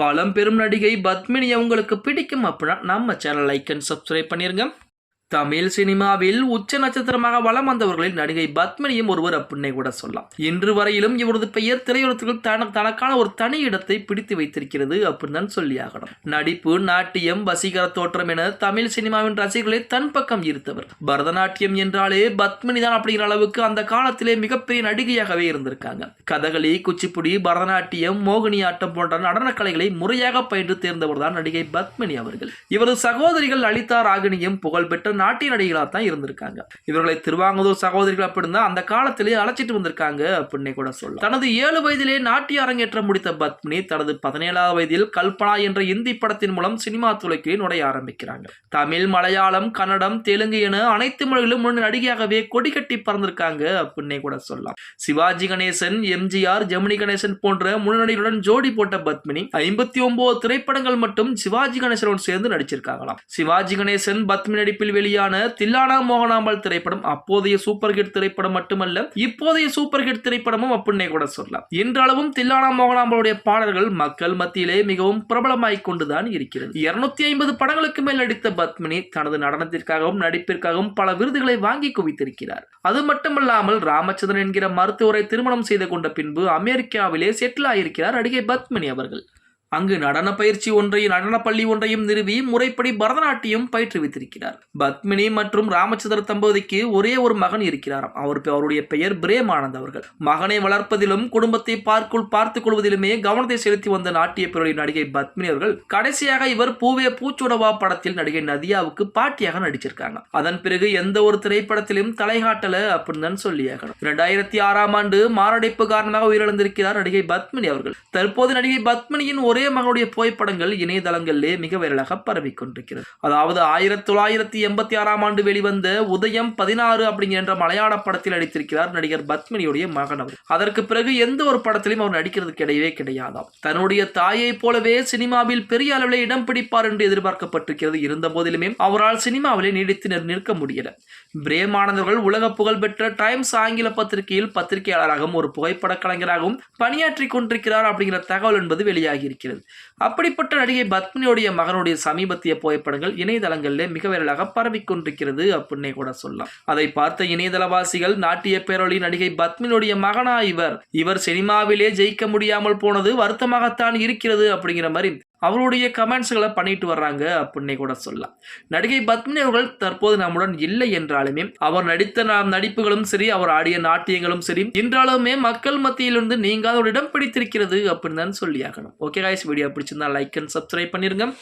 பழம்பெரும் நடிகை பத்மினி அவங்களுக்கு பிடிக்கும் அப்படின்னா நம்ம சேனல் லைக் அண்ட் சப்ஸ்கிரைப் பண்ணிருங்க. தமிழ் சினிமாவில் உச்ச நட்சத்திரமாக வலம் வந்தவர்களில் நடிகை பத்மினியும் ஒருவர் அப்படின்னே கூட சொல்லலாம். இன்று வரையிலும் இவரது பெயர் திரையுலகத்தில் தனக்கான ஒரு தனி இடத்தை பிடித்து வைத்திருக்கிறது அப்படின்னு தான் சொல்லியாகணும் நடிப்பு நாட்டியம் வசீகர தோற்றம் என தமிழ் சினிமாவின் ரசிகர்களை தன் பக்கம் ஈர்த்தவர். பரதநாட்டியம் என்றாலே பத்மினி தான் அப்படிங்கிற அளவுக்கு அந்த காலத்திலே மிகப்பெரிய நடிகையாகவே இருந்திருக்காங்க. கதகளி குச்சிப்புடி பரதநாட்டியம் மோகினியாட்டம் போன்ற நடனக்கலைகளை முறையாக பயின்று தேர்ந்தவர் தான் நடிகை பத்மினி அவர்கள். இவரது சகோதரிகள் லலிதா ராகினியும் புகழ்பெற்ற நாட்டிய நடிகர்களாக தான் இருந்திருக்காங்க. இவர்களை திருவாங்கூர் சகோதரிகள் அப்படின்னு அந்த காலத்திலேயே அழைச்சிட்டு வந்திருக்காங்க அப்படின்னே கூட சொல்லலாம். தனது ஏழு வயதிலே நாட்டிய அரங்கேற்றம் முடித்த பத்மினி தனது பதினேழாவது வயதில் கல்பனா என்ற இந்தி படத்தின் மூலம் சினிமா துறைக்கு நுழைய ஆரம்பிக்கிறாங்க. தமிழ் மலையாளம் கன்னடம் தெலுங்கு என அனைத்து மொழிகளும் முன்னணி நடிகையாகவே கொடி கட்டி பறந்திருக்காங்க அப்படின்னே கூட சொல்லலாம். சிவாஜி கணேசன் எம்ஜிஆர் ஜெமினி கணேசன் போன்ற முன்னணிகளுடன் ஜோடி போட்ட பத்மினி ஐம்பத்தி ஒன்பது திரைப்படங்கள் மட்டும் சிவாஜி கணேசனுடன் சேர்ந்து நடிச்சிருக்காங்களாம். சிவாஜி கணேசன் பத்மினி நடிப்பில் வெளியான தில்லானா மோகனாம்பாள் திரைப்படம் அப்போதைய சூப்பர் ஹிட் திரைப்படம் மட்டுமல்ல இப்போதைய சூப்பர் ஹிட் திரைப்படமும் அப்படின்னே கூட சொல்லலாம். இன்றளவும் தில்லானா மோகனாம்பாளுடைய பாடல்கள் மக்கள் மத்தியிலே மிகவும் பிரபலமாய் கொண்டுதான் இருக்கிறது. இருநூத்தி ஐம்பது படங்களுக்கு மேல் நடித்த பத்மினி தனது நடனத்திற்காகவும் நடிப்பிற்காகவும் பல விருதுகளை வாங்கி குவித்திருக்கிறார். அது மட்டுமல்லாமல் ராமச்சந்திரன் என்கிற மருத்துவரை திருமணம் செய்து கொண்ட பின்பு அமெரிக்காவிலே செட்டில் ஆயிருக்கிறார் நடிகை பத்மினி அவர்கள். அங்கு நடன பயிற்சி ஒன்றையும் நடனப்பள்ளி ஒன்றையும் நிறுவி முறைப்படி பரதநாட்டியம் பயிற்றுவித்திருக்கிறார். பத்மினி மற்றும் ராமச்சந்திர தம்பதிக்கு ஒரே ஒரு மகன் இருக்கிறாராம். அவர் அவருடைய பெயர் பிரேமானந்த் அவர்கள். மகனை வளர்ப்பதிலும் குடும்பத்தை பார்க்குள் பார்த்துக் கொள்வதிலுமே கவனத்தை செலுத்தி வந்த நாட்டிய பிறகு நடிகை பத்மினி அவர்கள் கடைசியாக இவர் பூவே பூச்சுடவா படத்தில் நடிகை நதியாவுக்கு பாட்டியாக நடிச்சிருக்காங்க. அதன் பிறகு எந்த ஒரு திரைப்படத்திலும் தலைகாட்டல அப்படின்னு தான் சொல்லியாகணும். இரண்டாயிரத்தி ஆறாம் ஆண்டு மாரடைப்பு காரணமாக உயிரிழந்திருக்கிறார் நடிகை பத்மினி அவர்கள். தற்போது நடிகை பத்மினியின் ஒரே மகனுடைய புகைப்படங்கள் இணையதளங்களிலே மிக விரலாக பரவிக்கொண்டிருக்கிறது அதாவது ஆயிரத்தி தொள்ளாயிரத்தி எண்பத்தி ஆறாம் ஆண்டு வெளிவந்த உதயம் பதினாறு அப்படிங்கிற மலையாள படத்தில் நடித்திருக்கிறார் நடிகர் பத்மினியுடைய மகன் அவர். அதற்கு பிறகு எந்த ஒரு படத்திலும் அவர் நடிக்கிறது கிடையவே கிடையாதாம். தன்னுடைய தாயை போலவே சினிமாவில் பெரிய அளவில் இடம் பிடிப்பார் என்று எதிர்பார்க்கப்பட்டிருக்கிறது. இருந்த போதிலுமே அவரால் சினிமாவிலே நீடித்து நிற்க முடியல. பிரேமானந்தர்கள் உலக புகழ்பெற்ற டைம்ஸ் ஆங்கில பத்திரிகையில் பத்திரிகையாளராகவும் ஒரு புகைப்பட கலைஞராகவும் பணியாற்றி கொண்டிருக்கிறார் அப்படிங்கிற தகவல் என்பது வெளியாகி இருக்கிறது. அப்படிப்பட்ட நடிகை பத்மினியுடைய மகனுடைய சமீபத்திய புகைப்படங்கள் இணையதளங்களில் மிக விரலாக பரவிக் கொண்டிருக்கிறது அப்படின்னே கூட சொல்லலாம். அதை பார்த்த இணையதளவாசிகள் நாட்டிய பேரொழி நடிகை பத்மினுடைய மகனா இவர். இவர் சினிமாவிலே ஜெயிக்க முடியாமல் போனது வருத்தமாகத்தான் இருக்கிறது அப்படிங்கிற மாதிரி அவருடைய கமெண்ட்ஸ்களை பண்ணிட்டு வர்றாங்க அப்படின்னே கூட சொல்லலாம். நடிகை பத்மினி அவர்கள் தற்போது நம்முடன் இல்லை என்றாலுமே அவர் நடித்த நடிப்புகளும் சரி அவர் ஆடிய நாட்டியங்களும் சரி என்றாலுமே மக்கள் மத்தியிலிருந்து நீங்காத ஒரு இடம் பிடித்திருக்கிறது அப்படின்னு தான் சொல்லியாகணும். ஓகே காய்ஸ் வீடியோ பிடிச்சிருந்தா லைக் அண்ட் சப்ஸ்கிரைப் பண்ணிருங்க.